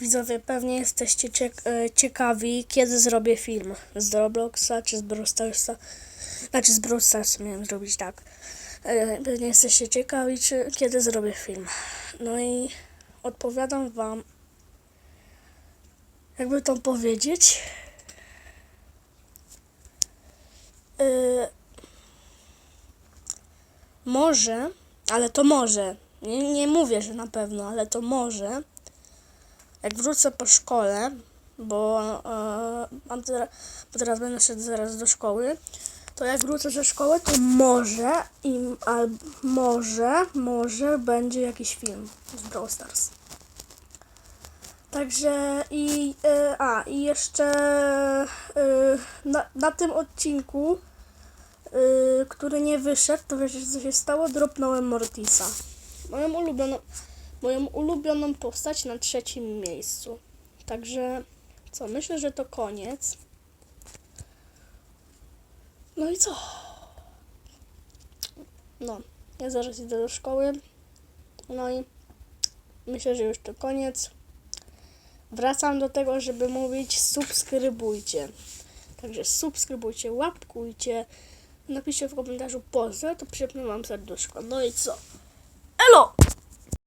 Widzowie, pewnie jesteście e, ciekawi, kiedy zrobię film. Z Robloxa czy z Brawl Starsa. Znaczy z Brawl Starsa miałem zrobić tak. E, Pewnie jesteście ciekawi, czy kiedy zrobię film. No i odpowiadam wam, jakby to powiedzieć. E, może, ale to może. Nie, nie mówię, że na pewno, ale to może jak wrócę po szkole, bo, e, teraz, bo teraz będę szedł zaraz do szkoły, to jak wrócę ze szkoły, to może, i, al, może, może będzie jakiś film z Brawl Stars. Także i, e, a, i jeszcze e, na, na tym odcinku, e, który nie wyszedł, to wiecie co się stało? Dropnąłem Mortisa. Moją ulubioną, moją ulubioną postać na trzecim miejscu. Także co, myślę, że to koniec. No i co? No, ja zaraz idę do szkoły. No i myślę, że już to koniec. Wracam do tego, żeby mówić subskrybujcie. Także subskrybujcie, łapkujcie, napiszcie w komentarzu pozdro, to przypnę wam serduszko. No i co? Elo!